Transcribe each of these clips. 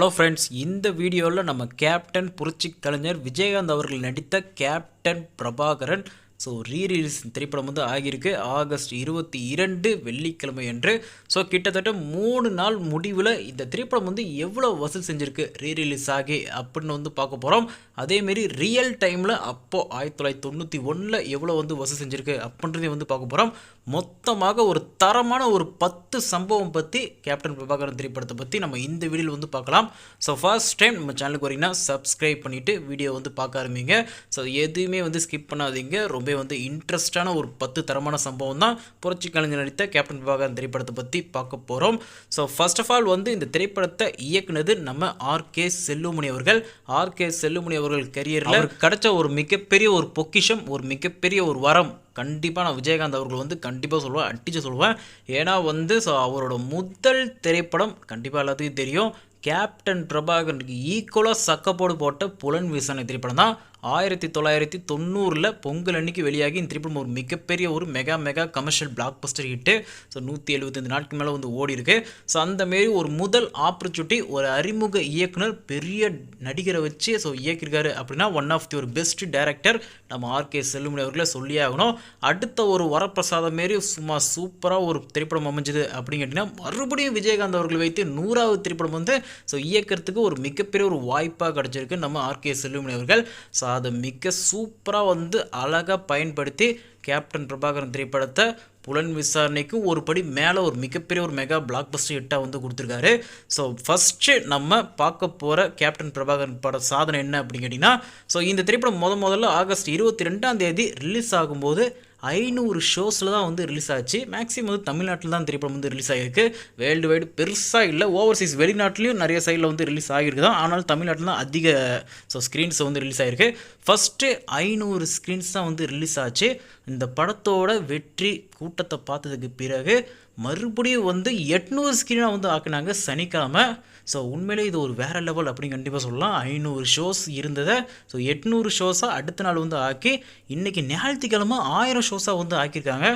Hello friends இந்த வீடியோவில் நம்ம கேப்டன் புரட்சி கலைஞர் விஜயகாந்த் அவர்கள் நடித்த கேப்டன் பிரபாகரன் ஸோ ரீரிலீஸ் திரைப்படம் வந்து ஆகியிருக்கு. ஆகஸ்ட் இருபத்தி இரண்டு வெள்ளிக்கிழமை அன்று. ஸோ கிட்டத்தட்ட மூணு நாள் முடிவில் இந்த திரைப்படம் வந்து எவ்வளோ வசூல் செஞ்சுருக்கு ரீரிலீஸ் ஆகி அப்படின்னு வந்து பார்க்க போகிறோம் அதேமாரி ரியல் டைமில் அப்போது ஆயிரத்தி தொள்ளாயிரத்தி தொண்ணூற்றி ஒன்றில் எவ்வளோ வந்து வசூல் செஞ்சுருக்கு அப்படின்றதையும் வந்து பார்க்க போகிறோம் மொத்தமாக ஒரு தரமான ஒரு பத்து சம்பவம் பற்றி கேப்டன் பிரபாகரன் திரைப்படத்தை பற்றி நம்ம இந்த வீடியோவில் வந்து பார்க்கலாம். ஸோ ஃபர்ஸ்ட் டைம் நம்ம சேனலுக்கு வரீங்கன்னா சப்ஸ்கிரைப் பண்ணிவிட்டு வீடியோ வந்து பார்க்க ஆரம்பிங்க. ஸோ எதுவுமே வந்து ஸ்கிப் பண்ணாதீங்க. ரொம்ப வந்து இன்ட்ரெஸ்டான ஒரு பத்து தரமான சம்பவம் தான் புரட்சி கலைஞர் நடித்த கேப்டன் விவாகரன் திரைப்படத்தை பற்றி பார்க்க போகிறோம் ஸோ ஃபர்ஸ்ட் ஆஃப் ஆல் வந்து இந்த திரைப்படத்தை இயக்குனது நம்ம ஆர்கே செல்லுமணி அவர்கள். ஆர்கே செல்லுமணி அவர்கள் கரியரில் கிடைச்ச ஒரு மிகப்பெரிய ஒரு பொக்கிஷம் ஒரு மிகப்பெரிய ஒரு வரம். கண்டிப்பாக நான் விஜயகாந்த் அவர்கள் வந்து கண்டிப்பாக சொல்லுவேன் அடித்து சொல்லுவேன். ஏன்னா வந்து ஸோ அவரோட முதல் திரைப்படம் கண்டிப்பாக எல்லாத்துக்கும் தெரியும். கேப்டன் பிரபாகரனுக்கு ஈக்குவலாக சக்கப்போடு போட்ட புலன் விசாரணை திரைப்படம் தான். ஆயிரத்தி தொள்ளாயிரத்தி தொண்ணூறில் பொங்கல் அன்னைக்கு வெளியாகி இந்த திரைப்படம் ஒரு மிகப்பெரிய ஒரு mega mega commercial blockbuster hit so நூற்றி எழுபத்தஞ்சு நாட்கள் மேலே வந்து ஓடி இருக்கு. ஸோ அந்த மாரி ஒரு முதல் ஆப்பர்ச்சுனிட்டி ஒரு அறிமுக இயக்குனர் பெரிய நடிகரை வச்சு ஸோ இயக்கியிருக்காரு அப்படின்னா ஒன் ஆஃப் தி ஒரு பெஸ்ட் டேரக்டர் நம்ம ஆர்கே செல்லுமணி அவர்களை சொல்லியே ஆகணும். அடுத்த ஒரு வரப்பிரசாதம் மாரி சும்மா சூப்பராக ஒரு திரைப்படம் அமைஞ்சது அப்படின்னு கேட்டிங்கன்னா மறுபடியும் விஜயகாந்த் அவர்கள் வைத்து நூறாவது திரைப்படம் வந்து ஸோ இயக்கிறதுக்கு ஒரு மிகப்பெரிய ஒரு வாய்ப்பாக கிடச்சிருக்கு நம்ம ஆர்கே செல்லுமணி அவர்கள். ஸோ அதை மிக சூப்பராக வந்து அழகாக பயன்படுத்தி கேப்டன் பிரபாகரன் திரைப்படத்தை புலன் விசாரணைக்கு ஒரு படி மேலே ஒரு மிகப்பெரிய ஒரு மெகா பிளாக் பஸ்டர் ஹிட்டாக வந்து கொடுத்துருக்காரு. ஸோ ஃபஸ்ட்டு நம்ம பார்க்க போகிற கேப்டன் பிரபாகரன் பட சாதனை என்ன அப்படின்னு கேட்டிங்கன்னா ஸோ இந்த திரைப்படம் முத முதல்ல ஆகஸ்ட் இருபத்தி ரெண்டாம் தேதி ரிலீஸ் ஆகும்போது ஐநூறு ஷோஸில் தான் வந்து ரிலீஸ் ஆச்சு. மேக்ஸிமம் வந்து தமிழ்நாட்டில் தான் திரைப்படம் வந்து ரிலீஸ் ஆகிருக்கு வேர்ல்டு வைடு பெருசாக இல்லை ஓவர்சீஸ் வெளிநாட்டிலையும் நிறைய சைடில் வந்து ரிலீஸ் ஆகிருக்கு தான். ஆனால் தமிழ்நாட்டில் தான் அதிக ஸோ ஸ்க்ரீன்ஸ் வந்து ரிலீஸ் ஆகிருக்கு ஃபஸ்ட்டு ஐநூறு ஸ்க்ரீன்ஸ் தான் வந்து ரிலீஸ் ஆச்சு. இந்த படத்தோட வெற்றி கூட்டத்தை பார்த்ததுக்கு பிறகு மறுபடியும் வந்து எட்நூறு ஸ்க்ரீனாக வந்து ஆக்குனாங்க சனிக்கிழமை. ஸோ உண்மையிலே இது ஒரு வேறு லெவல் அப்படின்னு கண்டிப்பாக சொல்லலாம். ஐநூறு ஷோஸ் இருந்ததை ஸோ எட்நூறு ஷோஸாக அடுத்த நாள் வந்து ஆக்கி இன்றைக்கி ஞாயிற்றுக்கிழமை ஆயிரம் ஷோஸாக வந்து ஆக்கியிருக்காங்க.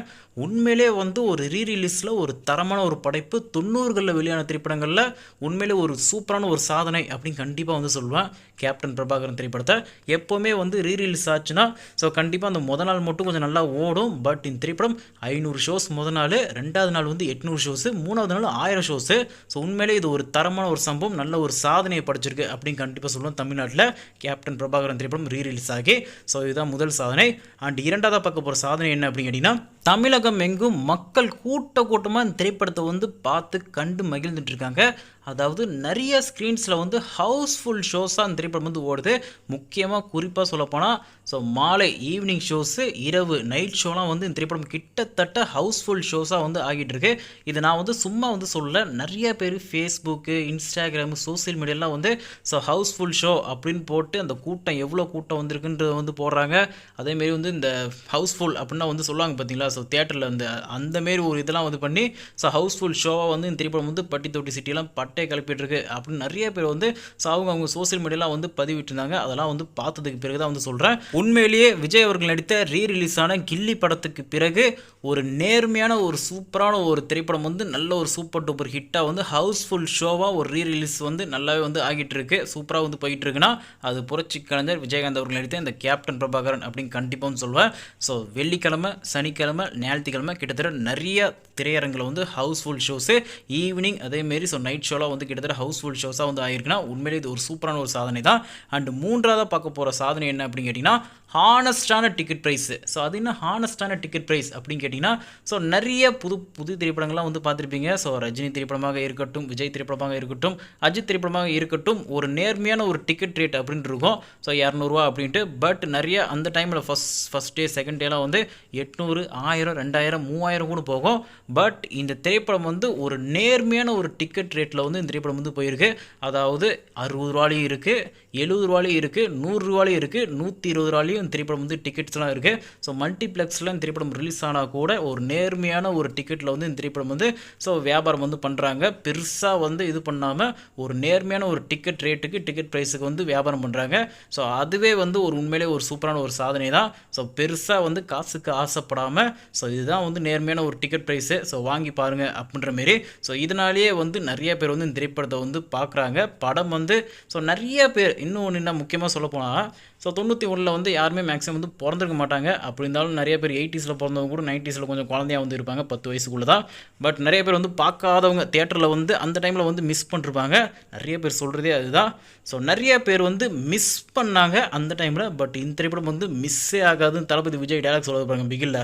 உண்மையிலே வந்து ஒரு ரீரிலீஸில் ஒரு தரமான ஒரு படைப்பு தொண்ணூறுகளில் வெளியான திரைப்படங்களில் உண்மையிலே ஒரு சூப்பரான ஒரு சாதனை அப்படின்னு கண்டிப்பாக வந்து சொல்லுவேன். கேப்டன் பிரபாகரன் திரைப்படத்தை. எப்போவுமே வந்து ரீரிலீஸ் ஆச்சுன்னா ஸோ கண்டிப்பாக அந்த முத நாள் மட்டும் கொஞ்சம் நல்லா ஓடும். பட் இந்த திரைப்படம் ஐநூறு ஷோஸ் முத நாள் ரெண்டாவது நாள் வந்து எட்நூறு ஷோஸு மூணாவது நாள் ஆயிரம் ஷோஸு ஸோ உண்மையிலே இது ஒரு தரமான ஒரு சம்பவம் நல்ல ஒரு சாதனையை படிச்சிருக்கு அப்படின்னு கண்டிப்பாக சொல்லுவோம் தமிழ்நாட்டில். கேப்டன் பிரபாகரன் திரைப்படம் ரீரிலீஸ் ஆகி ஸோ இதுதான் முதல் சாதனை. அண்ட் இரண்டாவதாக பார்க்க போகிற சாதனை என்ன அப்படின்னு கேட்டிங்கன்னா தமிழகம் எங்கும் மக்கள் கூட்ட கூட்டமாக இந்த திரைப்படத்தை வந்து பார்த்து கண்டு மகிழ்ந்துட்டு இருக்காங்க. அதாவது நிறைய ஸ்க்ரீன்ஸில் வந்து ஹவுஸ்ஃபுல் ஷோஸாக அந்த திரைப்படம் வந்து ஓடுது. முக்கியமாக குறிப்பாக சொல்லப்போனால் ஸோ மாலை ஈவினிங் ஷோஸு இரவு நைட் ஷோலாம் வந்து இந்த திரைப்படம் கிட்டத்தட்ட ஹவுஸ்ஃபுல் ஷோஸாக வந்து ஆகிட்டு இருக்கு இது நான் வந்து சும்மா வந்து சொல்ல நிறைய பேர் ஃபேஸ்புக்கு இன்ஸ்டாகிராமு சோசியல் மீடியாலாம் வந்து ஸோ ஹவுஸ்ஃபுல் ஷோ அப்படின்னு போட்டு அந்த கூட்டம் எவ்வளோ கூட்டம் வந்திருக்குன்றது வந்து போடுறாங்க. அதேமாரி வந்து இந்த ஹவுஸ்ஃபுல் அப்படின்னா வந்து சொல்லுவாங்க பார்த்தீங்களா ஸோ தேட்டரில் வந்து அந்தமாரி ஒரு இதெல்லாம் வந்து பண்ணி ஸோ ஹவுஸ்ஃபுல் ஷோவாக வந்து இந்த திரைப்படம் வந்து பட்டி தொட்டி சிட்டிலாம் பட் கிளப்பிட்டு கிளப்பிட்டுருக்கு அப்படின்னு நிறைய பேர் வந்து சாவுங்க அவங்க அவங்க சோசியல் மீடியாலாம் வந்து பதிவிட்டிருந்தாங்க. அதெல்லாம் வந்து பார்த்ததுக்கு பிறகு தான் வந்து சொல்கிறேன் உண்மையிலேயே விஜய் அவர்கள் நடித்த ரீ ரிலீஸான கில்லி படத்துக்கு பிறகு ஒரு நேர்மையான ஒரு சூப்பரான ஒரு திரைப்படம் வந்து நல்ல ஒரு சூப்பர் டூப்பர் ஹிட்டாக வந்து ஹவுஸ்ஃபுல் ஷோவாக ஒரு ரீ ரிலீஸ் வந்து நல்லாவே வந்து ஆகிட்டு இருக்கு சூப்பராக வந்து போயிட்டு இருக்குன்னா அது புரட்சி கலைஞர் விஜயகாந்த் அவர்கள் நடித்த இந்த கேப்டன் பிரபாகரன் அப்படின்னு கண்டிப்பாக சொல்லுவேன் ஸோ வெள்ளிக்கிழமை சனிக்கிழமை ஞாயிற்றுக்கிழமை கிட்டத்தட்ட நிறைய திரையரங்கில் வந்து ஹவுஸ்ஃபுல் ஷோஸு ஈவினிங் அதேமாரி ஸோ நைட் ஷோவில் ஷோலாம் வந்து கிட்டத்தட்ட ஹவுஸ்ஃபுல் ஷோஸாக வந்து ஆயிருக்குன்னா உண்மையிலே இது ஒரு சூப்பரான ஒரு சாதனை தான் அண்ட் மூன்றாவதாக பார்க்க போகிற சாதனை என்ன அப்படின்னு கேட்டிங்கன்னா ஹானஸ்டான டிக்கெட் ப்ரைஸு ஸோ அது என்ன ஹானஸ்டான டிக்கெட் ப்ரைஸ் அப்படின்னு கேட்டிங்கன்னா ஸோ நிறைய புது புது திரைப்படங்கள்லாம் வந்து பார்த்துருப்பீங்க. ஸோ ரஜினி திரைப்படமாக இருக்கட்டும் விஜய் திரைப்படமாக இருக்கட்டும் அஜித் திரைப்படமாக இருக்கட்டும் ஒரு நேர்மையான ஒரு டிக்கெட் ரேட் அப்படின்னு இருக்கும். ஸோ இரநூறுவா அப்படின்ட்டு. பட் நிறைய அந்த டைமில் ஃபஸ்ட் ஃபஸ்ட் டே செகண்ட் டேலாம் வந்து எட்நூறு ஆயிரம் ரெண்டாயிரம் மூவாயிரம் கூட போகும். பட் இந்த திரைப்படம் வந்து ஒரு நேர்மையான ஒரு டிக்கெட் ரேட்டில் வந்து இந்த திரைப்படம் வந்து போயிருக்கு. அதாவது அறுபது ரூபாலையும் இருக்குது எழுபது ரூபாலையும் இருக்குது நூறுரூவாலையும் இருக்குது நூற்றி இருபது ரூபாலையும் இந்த திரைப்படம் வந்து டிக்கெட்ஸ்லாம் இருக்குது ஸோ மல்டிப்ளெக்ஸில் இந்த திரைப்படம் ரிலீஸ் ஆனால் கூட ஒரு நேர்மையான ஒரு டிக்கெட்டில் வந்து இந்த திரைப்படம் வந்து ஸோ வியாபாரம் வந்து பண்ணுறாங்க பெருசாக வந்து இது பண்ணாமல் ஒரு நேர்மையான ஒரு டிக்கெட் ரேட்டுக்கு டிக்கெட் ப்ரைஸுக்கு வந்து வியாபாரம் பண்ணுறாங்க ஸோ அதுவே வந்து ஒரு உண்மையிலே ஒரு சூப்பரான ஒரு சாதனை தான். ஸோ பெருசாக வந்து காசுக்கு ஆசைப்படாமல் ஸோ இதுதான் வந்து நேர்மையான ஒரு டிக்கெட் ப்ரைஸு ஸோ வாங்கி பாருங்கள் அப்படின்ற மாரி. ஸோ இதனாலேயே வந்து நிறைய பேர் வந்து வந்து இந்த திரைப்படத்தை வந்து பார்க்குறாங்க. படம் வந்து ஸோ நிறைய பேர் இன்னும் ஒன்று என்ன முக்கியமாக சொல்ல போனால் ஸோ தொண்ணூற்றி ஒன்றில் வந்து யாருமே மேக்ஸிமம் வந்து பிறந்திருக்க மாட்டாங்க. அப்படி இருந்தாலும் நிறைய பேர் எயிட்டிஸில் பிறந்தவங்க கூட நைன்ட்டீஸில் கொஞ்சம் குழந்தையா வந்து இருப்பாங்க. பத்து வயசுக்குள்ளே தான். பட் நிறைய பேர் வந்து பார்க்காதவங்க தேட்டரில் வந்து அந்த டைமில் வந்து மிஸ் பண்ணிருப்பாங்க. நிறைய பேர் சொல்கிறதே அதுதான். ஸோ நிறைய பேர் வந்து மிஸ் பண்ணாங்க அந்த டைமில் பட் இந்த திரைப்படம் வந்து மிஸ்ஸே ஆகாதுன்னு தளபதி விஜய் டேரக்ட் சொல்ல பாருங்க பிகில்ல.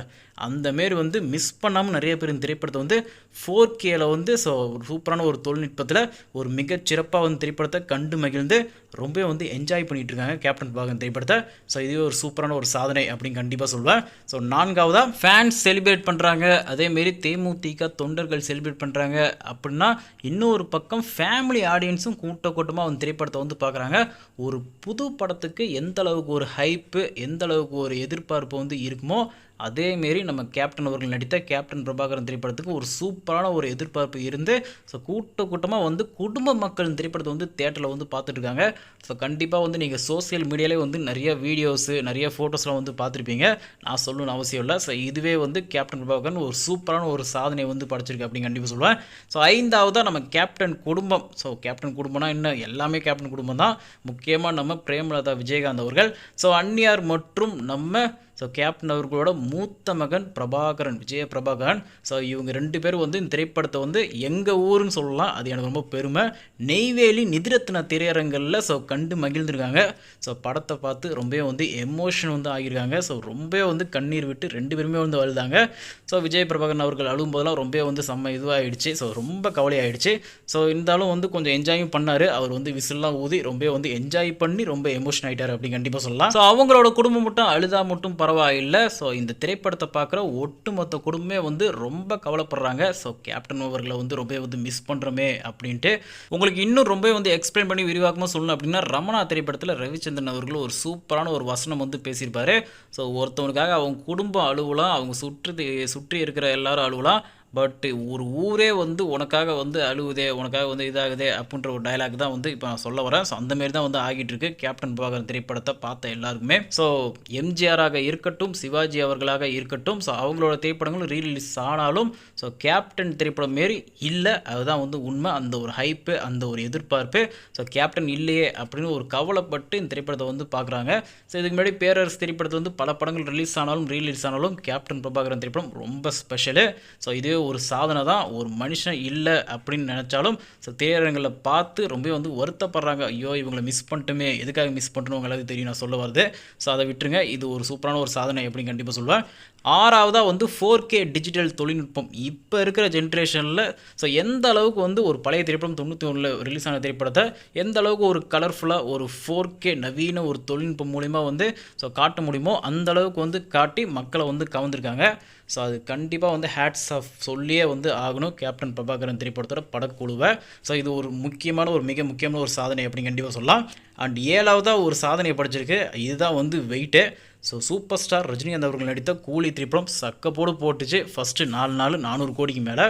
அந்த மாரி வந்து மிஸ் பண்ணாமல் நிறைய பேர் இந்த திரைப்படத்தை வந்து ஃபோர் கேல வந்து ஸோ ஒரு சூப்பரான ஒரு தொழில்நுட்பத்தில் ஒரு மிகச்சிறப்பாக வந்து திரைப்படத்தை கண்டு மகிழ்ந்து ரொம்ப வந்து என்ஜாய் பண்ணிட்டு இருக்காங்க கேப்டன் பாகன் திரைப்படத்தை. ஸோ இதுவே ஒரு சூப்பரான ஒரு சாதனை அப்படின்னு கண்டிப்பாக சொல்லுவேன். ஸோ நான்காவதாக ஃபேன்ஸ் செலிப்ரேட் பண்ணுறாங்க அதேமாரி தேமுதிக தொண்டர்கள் செலிப்ரேட் பண்ணுறாங்க அப்படின்னா இன்னொரு பக்கம் ஃபேமிலி ஆடியன்ஸும் கூட்ட கூட்டமாக வந்து திரைப்படத்தை வந்து பார்க்குறாங்க ஒரு புது படத்துக்கு எந்த அளவுக்கு ஒரு ஹைப்பு எந்த அளவுக்கு ஒரு எதிர்பார்ப்பு வந்து இருக்குமோ அதேமாரி நம்ம கேப்டன் அவர்கள் நடித்த கேப்டன் பிரபாகரன் திரைப்படத்துக்கு ஒரு சூப்பரான ஒரு எதிர்பார்ப்பு இருந்து ஸோ கூட்ட கூட்டமாக வந்து குடும்ப மக்கள் திரைப்படத்தை வந்து தேட்டரில் வந்து பார்த்துட்ருக்காங்க ஸோ கண்டிப்பாக வந்து நீங்கள் சோஷியல் மீடியாவிலே வந்து நிறைய வீடியோஸு நிறைய ஃபோட்டோஸ்லாம் வந்து பார்த்துருப்பீங்க. நான் சொல்லணும்னு அவசியம் இல்லை. ஸோ இதுவே வந்து கேப்டன் பிரபாகரன் ஒரு சூப்பரான ஒரு சாதனை வந்து படைச்சிருக்கு அப்படின்னு கண்டிப்பாக சொல்லுவேன். ஸோ ஐந்தாவதாக நம்ம கேப்டன் குடும்பம். ஸோ கேப்டன் குடும்பம்னா என்ன? எல்லாமே கேப்டன் குடும்பம் தான் முக்கியமாக நம்ம பிரேமலதா விஜயகாந்த் அவர்கள். ஸோ அந்நியார் மற்றும் நம்ம ஸோ கேப்டன் அவர்களோட மூத்த மகன் பிரபாகரன் விஜய பிரபாகரன் ஸோ இவங்க ரெண்டு பேரும் வந்து இந்த திரைப்படத்தை வந்து எங்கள் ஊருன்னு சொல்லலாம். அது எனக்கு ரொம்ப பெருமை. நெய்வேலி நிதிரத்ன திரையரங்களில் ஸோ கண்டு மகிழ்ந்திருக்காங்க. ஸோ படத்தை பார்த்து ரொம்பவே வந்து எமோஷன் வந்து ஆகியிருக்காங்க. ஸோ ரொம்பவே வந்து கண்ணீர் விட்டு ரெண்டு பேருமே வந்து அழுதாங்க. ஸோ விஜய் பிரபாகரன் அவர்கள் அழும் போதெல்லாம் ரொம்பவே வந்து செம்ம இதுவாகிடுச்சு ஸோ ரொம்ப கவலையாயிடுச்சு. ஸோ இருந்தாலும் வந்து கொஞ்சம் என்ஜாயும் பண்ணார். அவர் வந்து விசில்லாம் ஊதி ரொம்ப வந்து என்ஜாய் பண்ணி ரொம்ப எமோஷன் ஆகிட்டார் அப்படின்னு கண்டிப்பாக சொல்லலாம். ஸோ அவங்களோட குடும்பம் மட்டும் அழுதா மட்டும் பரவாயில்லை பரவாயில்லை. ஸோ இந்த திரைப்படத்தை பார்க்குற ஒட்டுமொத்த குடும்பமே வந்து ரொம்ப கவலைப்படுறாங்க. ஸோ கேப்டன் அவர்களை வந்து ரொம்ப வந்து மிஸ் பண்ணுறோமே அப்படின்ட்டு. உங்களுக்கு இன்னும் ரொம்ப வந்து எக்ஸ்பிளைன் பண்ணி விரிவாக்கமாக சொல்லணும் அப்படின்னா ரமணா திரைப்படத்தில் ரவிச்சந்திரன் அவர்கள் ஒரு சூப்பரான ஒரு வசனம் வந்து பேசியிருப்பார். ஸோ ஒருத்தவனுக்காக அவங்க குடும்பம் அழுவலாம் அவங்க சுற்றி சுற்றி இருக்கிற எல்லாரும் அழுவலாம். பட் ஒரு ஊரே வந்து உனக்காக வந்து அழுகுதே உனக்காக வந்து இதாகுதே அப்படின்ற ஒரு டயலாக் தான் வந்து இப்போ நான் சொல்ல வரேன். ஸோ அந்த மாரி தான் வந்து ஆகிட்டு இருக்கு. கேப்டன் பிரபாகரன் திரைப்படத்தை பார்த்த எல்லாருக்குமே. ஸோ எம்ஜிஆராக இருக்கட்டும் சிவாஜி அவர்களாக இருக்கட்டும் ஸோ அவங்களோட திரைப்படங்களும் ரீரிலீஸ் ஆனாலும் ஸோ கேப்டன் திரைப்படம் மாரி இல்லை. அதுதான் வந்து உண்மை. அந்த ஒரு ஹைப்பு அந்த ஒரு எதிர்பார்ப்பு. ஸோ கேப்டன் இல்லையே அப்படின்னு ஒரு கவலைப்பட்டு இந்த திரைப்படத்தை வந்து பார்க்குறாங்க. ஸோ இதுக்கு முன்னாடி பேரரசு திரைப்படத்தை வந்து பல படங்கள் ரிலீஸ் ஆனாலும் ரீலீஸ் ஆனாலும் கேப்டன் பிரபாகரன் திரைப்படம் ரொம்ப ஸ்பெஷலு ஸோ இதே ஒரு சாதனை தான் ஒரு மனுஷன் இல்லை அப்படின்னு நினச்சாலும் சில திரையரங்களை பார்த்து ரொம்ப வந்து வருத்தப்படுறாங்க. ஐயோ இவங்களை மிஸ் பண்ணிட்டுமே எதுக்காக மிஸ் பண்ணிட்டோம் உங்களுக்கு தெரியும் நான் சொல்ல வருது ஸோ அதை விட்டுருங்க. இது ஒரு சூப்பரான ஒரு சாதனை அப்படின்னு கண்டிப்பாக சொல்லுவேன். ஆறாவதாக வந்து ஃபோர் கே டிஜிட்டல் தொழில்நுட்பம். இப்போ இருக்கிற ஜென்ரேஷனில் ஸோ எந்த அளவுக்கு வந்து ஒரு பழைய திரைப்படம் தொண்ணூற்றி ஒன்றில் ரிலீஸ் ஆன திரைப்படத்தை எந்த அளவுக்கு ஒரு கலர்ஃபுல்லாக ஒரு ஃபோர் கே நவீன ஒரு தொழில்நுட்பம் மூலிமா வந்து ஸோ காட்ட முடியுமோ அந்த அளவுக்கு வந்து காட்டி மக்களை வந்து கவர்ந்துருக்காங்க. ஸோ அது கண்டிப்பாக வந்து ஹேட்ஸ் ஆஃப் சொல்லியே வந்து ஆகணும். கேப்டன் பிரபாகரன் திரைப்படத்தோட படக்குழுவை. ஸோ இது ஒரு முக்கியமான ஒரு மிக முக்கியமான ஒரு சாதனை அப்படின்னு கண்டிப்பாக சொல்லலாம். அண்ட் ஏழாவதாக ஒரு சாதனையை படிச்சிருக்கு. இதுதான் வந்து weight so super star Rajinikanth அவர்கள் நடித்த கூலி திரைப்படம் சக்கப்போடு போட்டுச்சு. ஃபஸ்ட்டு நாலு நாள் நானூறு கோடிக்கு மேலே.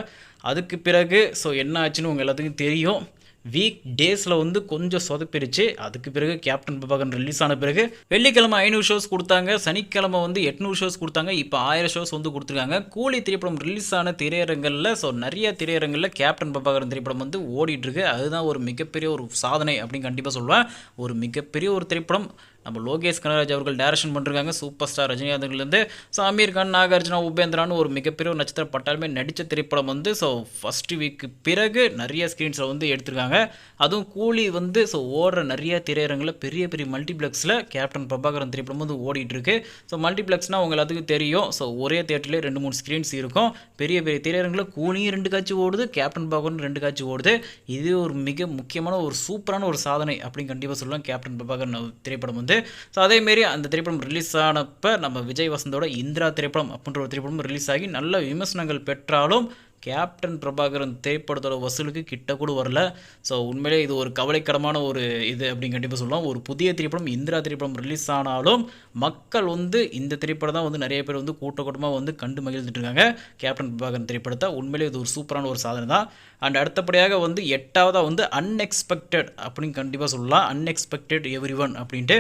அதுக்கு பிறகு ஸோ என்ன ஆச்சுன்னு உங்கள் எல்லாத்துக்கும் தெரியும். வீக் டேஸில் வந்து கொஞ்சம் சொதப்பிருச்சு அதுக்கு பிறகு கேப்டன் பிரபாகரன் ரிலீஸ் ஆன பிறகு வெள்ளிக்கிழமை ஐநூறு ஷோஸ் கொடுத்தாங்க. சனிக்கிழமை வந்து எட்நூறு ஷோஸ் கொடுத்தாங்க. இப்போ ஆயிரம் ஷோஸ் வந்து கொடுத்துருக்காங்க. கூலி திரைப்படம் ரிலீஸ் ஆன திரையரங்களில் ஸோ நிறைய திரையரங்களில் கேப்டன் பிரபாகரன் திரைப்படம் வந்து ஓடிட்டுருக்கு அதுதான் ஒரு மிகப்பெரிய ஒரு சாதனை அப்படின்னு கண்டிப்பாக சொல்லுவேன். ஒரு மிகப்பெரிய ஒரு திரைப்படம். நம்ம லோகேஷ் கனகராஜ் அவர்கள் டேரக்ஷன் பண்ணிருக்காங்க. சூப்பர் ஸ்டார் ரஜினிகாந்த்லேருந்து ஸோ அமீர் கான் நாகார்ஜுனா உபேந்திரான்னு ஒரு மிகப்பெரிய நட்சத்திர பட்டாலுமே நடித்த திரைப்படம் வந்து ஸோ ஃபஸ்ட்டு வீக்கு பிறகு நிறைய ஸ்க்ரீன்ஸில் வந்து எடுத்திருக்காங்க. அதுவும் கூலி வந்து ஸோ ஓடுற நிறைய திரையரங்கில் பெரிய பெரிய மல்டிப்ளெக்ஸில் கேப்டன் பிரபாகரன் திரைப்படம் வந்து ஓடிட்டுருக்கு. ஸோ மல்டிப்ளெக்ஸ்னால் அவங்க எல்லாத்துக்கும் தெரியும். ஸோ ஒரே தேட்டர்லேயே ரெண்டு மூணு ஸ்க்ரீன்ஸ் இருக்கும். பெரிய பெரிய திரையரங்கில் கூலியும் ரெண்டு காட்சி ஓடுது கேப்டன் பிரபாகரன் ரெண்டு காட்சி ஓடுது. இது ஒரு மிக முக்கியமான ஒரு சூப்பரான ஒரு சாதனை அப்படின்னு கண்டிப்பாக சொல்லலாம். கேப்டன் பிரபாகரன் திரைப்படம் வந்து. ஸோ அதேமாரி அந்த திரைப்படம் ரிலீஸ் ஆனப்போ நம்ம விஜய் வசந்தோட இந்திரா திரைப்படம் அப்படின்ற ஒரு திரைப்படம் ரிலீஸ் ஆகி நல்ல விமர்சனங்கள் பெற்றாலும் கேப்டன் பிரபாகரன் திரைப்படத்தோட வசூலுக்கு கிட்ட கூட வரல. ஸோ உண்மையிலே இது ஒரு கவலைக்கிடமான ஒரு இது அப்படின்னு கண்டிப்பாக சொல்லலாம். ஒரு புதிய திரைப்படம் இந்திரா திரைப்படம் ரிலீஸ் ஆனாலும் மக்கள் வந்து இந்த திரைப்படம் தான் வந்து நிறைய பேர் வந்து கூட்ட கூட்டமாக வந்து கண்டு மகிழ்ந்துட்டு இருக்காங்க. கேப்டன் பிரபாகரன் திரைப்படத்தை. உண்மையிலே இது ஒரு சூப்பரான ஒரு சாதனை தான். அண்ட் அடுத்தபடியாக வந்து எட்டாவதாக வந்து அன்எக்ஸ்பெக்டட் அப்படின்னு கண்டிப்பாக சொல்லலாம். அன்எக்ஸ்பெக்டட் எவ்ரி ஒன் அப்படின்ட்டு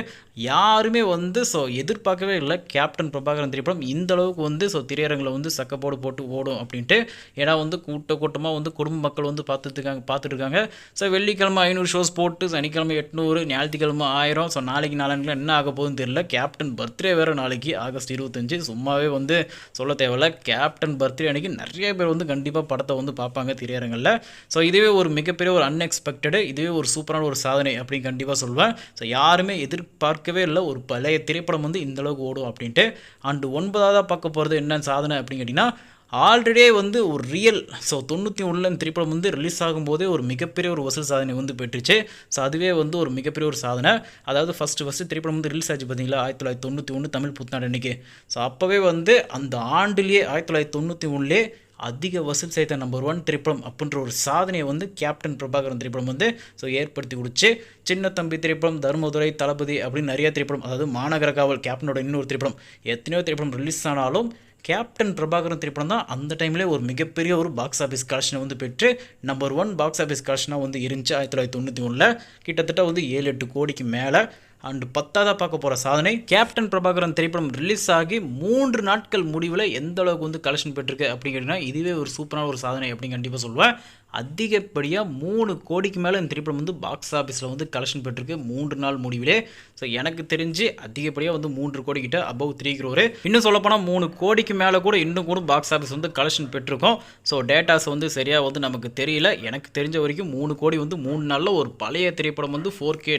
யாருமே வந்து ஸோ எதிர்பார்க்கவே இல்லை. கேப்டன் பிரபாகரன் திரைப்படம் இந்த அளவுக்கு வந்து ஸோ திரையரங்கில் வந்து சக்கப்போடு போட்டு ஓடும் அப்படின்ட்டு. ஏன்னா ஏன்னா வந்து கூட்ட கூட்டமாக வந்து குடும்ப மக்கள் வந்து பார்த்துட்ருக்காங்க பார்த்துட்ருக்காங்க ஸோ வெள்ளிக்கிழமை ஐநூறு ஷோஸ் போட்டு சனிக்கிழமை எட்நூறு ஞாயிற்றுக்கிழமை ஆயிரம். ஸோ நாளைக்கு நாளானில் என்ன ஆக போகுதுன்னு தெரியல. கேப்டன் பர்த்டே வேறு நாளைக்கு ஆகஸ்ட் இருபத்தஞ்சு. சும்மாவே வந்து சொல்ல தேவையில்ல. கேப்டன் பர்த்டே அன்னைக்கு நிறைய பேர் வந்து கண்டிப்பாக படத்தை வந்து பார்ப்பாங்க திரையரங்களில் ஸோ இதுவே ஒரு மிகப்பெரிய ஒரு அன்எக்ஸ்பெக்டடு இதுவே ஒரு சூப்பரான ஒரு சாதனை அப்படின்னு கண்டிப்பாக சொல்வேன் ஸோ யாருமே எதிர்பார்க்கவே இல்லை. ஒரு பழைய திரைப்படம் வந்து இந்தளவுக்கு ஓடும் அப்படின்ட்டு. அண்டு ஒன்பதாவதாக பார்க்க போகிறது என்ன சாதனை அப்படின்னு கேட்டிங்கன்னா ஆல்ரெடியே வந்து ஒரு ரியல் ஸோ தொண்ணூற்றி ஒன்றில் திரைப்படம் வந்து ரிலீஸ் ஆகும்போதே ஒரு மிகப்பெரிய ஒரு வசூல் சாதனை வந்து பெற்றுச்சு. ஸோ அதுவே வந்து ஒரு மிகப்பெரிய ஒரு சாதனை. அதாவது ஃபஸ்ட்டு ஃபஸ்ட்டு திரைப்படம் வந்து ரிலீஸ் ஆச்சு பார்த்தீங்களா? ஆயிரத்தி தொள்ளாயிரத்தி தொண்ணூற்றி ஒன்று தமிழ் புத்தாண்டு அன்னைக்கு ஸோ அப்போவே வந்து அந்த ஆண்டுலேயே ஆயிரத்தி தொள்ளாயிரத்தி தொண்ணூற்றி ஒன்றுலேயே அதிக வசூல் செய்த நம்பர் ஒன் திரைப்படம் அப்படின்ற ஒரு சாதனையை வந்து கேப்டன் பிரபாகரன் திரைப்படம் வந்து ஸோ ஏற்படுத்தி கொடுத்து சின்ன தம்பி திரைப்படம் தர்மதுரை தளபதி அப்படின்னு நிறைய திரைப்படம் அதாவது மாநகர காவல் கேப்டனோட இன்னொரு திரைப்படம் எத்தனையோ திரைப்படம் ரிலீஸ் ஆனாலும் கேப்டன் பிரபாகரன் திரைப்படம் தான் அந்த டைமில் ஒரு மிகப்பெரிய ஒரு பாக்ஸ் ஆஃபீஸ் கலெக்ஷனை வந்து பெற்று நம்பர் ஒன் பாக்ஸ் ஆஃபீஸ் கலெக்ஷனாக வந்து இருந்துச்சு ஆயிரத்தி தொள்ளாயிரத்தி தொண்ணூற்றி ஒன்றில் கிட்டத்தட்ட வந்து ஏழு எட்டு கோடிக்கு மேலே. அண்டு பத்தாவது பார்க்க போகிற சாதனை கேப்டன் பிரபாகரன் திரைப்படம் ரிலீஸ் ஆகி மூன்று நாட்கள் முடிவில் எந்த அளவுக்கு வந்து கலெக்ஷன் பெற்றிருக்கு அப்படிங்கிறதுனா இதுவே ஒரு சூப்பரான ஒரு சாதனை அப்படின்னு கண்டிப்பாக சொல்லுவேன். அதிகப்படியாக மூணு கோடிக்கு மேலே இந்த திரைப்படம் வந்து பாக்ஸ் ஆஃபீஸில் வந்து கலெக்ஷன் பெற்றிருக்கு. மூன்று நாள் முடிவிலே. ஸோ எனக்கு தெரிஞ்சு அதிகப்படியாக வந்து மூன்று கோடி கிட்ட அபவ் த்ரீ க்ரோரு இன்னும் சொல்லப்போனால் மூணு கோடிக்கு மேலே கூட இன்னும் கூட பாக்ஸ் ஆஃபீஸ் வந்து கலெக்ஷன் பெற்றிருக்கோம். ஸோ டேட்டாஸ் வந்து சரியாக வந்து நமக்கு தெரியல. எனக்கு தெரிஞ்ச வரைக்கும் மூணு கோடி வந்து மூணு நாளில் ஒரு பழைய திரைப்படம் வந்து ஃபோர் கே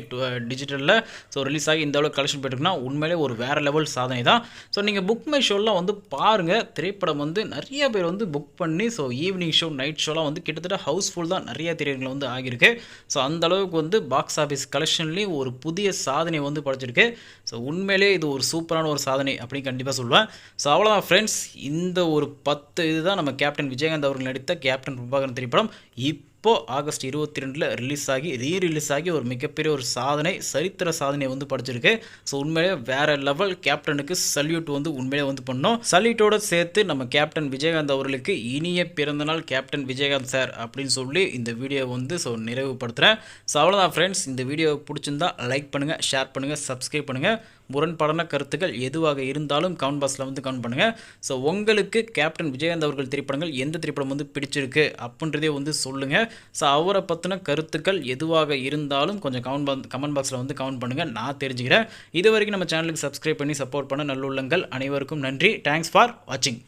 டிஜிட்டலில் ஸோ ரிலீஸ் ஆகி இந்த அளவுக்கு கலெக்ஷன் பெற்றிருக்குன்னா உண்மையிலே ஒரு வேறு லெவல் சாதனை தான். ஸோ நீங்கள் புக் மை ஷோலாம் வந்து பாருங்கள் திரைப்படம் வந்து நிறைய பேர் வந்து புக் பண்ணி ஸோ ஈவினிங் ஷோ நைட் ஷோலாம் வந்து கிட்டத்தட்ட ஹவுஸ்ஃபுல் தான் நிறைய திரையரங்கில் வந்து ஆகியிருக்கு. ஸோ அந்த அளவுக்கு வந்து பாக்ஸ் ஆஃபீஸ் கலெக்ஷன்லேயும் ஒரு புதிய சாதனை வந்து படைச்சிருக்கு. ஸோ உண்மையிலே இது ஒரு சூப்பரான ஒரு சாதனை அப்படின்னு கண்டிப்பாக சொல்லுவேன் ஸோ அவ்வளோதான் ஃப்ரெண்ட்ஸ் இந்த ஒரு பத்து இதுதான் நம்ம கேப்டன் விஜயகாந்த் அவர்கள் நடித்த கேப்டன் பிரபாகரன் திரைப்படம். இப்போ இப்போது ஆகஸ்ட் இருபத்தி ரெண்டில் ரிலீஸ் ஆகி ரீ ரிலீஸ் ஆகி ஒரு மிகப்பெரிய ஒரு சாதனை சரித்திர சாதனையை வந்து படிச்சிருக்கு. ஸோ உண்மையிலே வேறு லெவல் கேப்டனுக்கு சல்யூட் வந்து உண்மையிலே வந்து பண்ணோம். சல்யூட்டோடு சேர்த்து நம்ம கேப்டன் விஜயகாந்த் அவர்களுக்கு இனிய பிறந்தநாள் கேப்டன் விஜயகாந்த் சார் அப்படின்னு சொல்லி இந்த வீடியோ வந்து ஸோ நிறைவுபடுத்துகிறேன் ஸோ அவ்வளோதான் ஃப்ரெண்ட்ஸ் இந்த வீடியோ பிடிச்சிருந்தா லைக் பண்ணுங்கள் ஷேர் பண்ணுங்கள் சப்ஸ்கிரைப் பண்ணுங்கள் முரண்பாடான கருத்துக்கள் எதுவாக இருந்தாலும் கமெண்ட் பாக்ஸில் வந்து கமெண்ட் பண்ணுங்கள் ஸோ உங்களுக்கு கேப்டன் விஜயகாந்த் அவர்கள் திரைப்படங்கள் எந்த திரைப்படம் வந்து பிடிச்சிருக்கு அப்படின்றதே வந்து சொல்லுங்கள் ஸோ அவரை பற்றின கருத்துக்கள் எதுவாக இருந்தாலும் கொஞ்சம் கமெண்ட் கமெண்ட் பாக்ஸில் வந்து கமெண்ட் பண்ணுங்கள் நான் தெரிஞ்சுக்கிறேன். இது வரைக்கும் நம்ம சேனலுக்கு சப்ஸ்கிரைப் பண்ணி சப்போர்ட் பண்ண நல்லுள்ளங்கள் அனைவருக்கும் நன்றி. தேங்க்ஸ் ஃபார் வாட்சிங்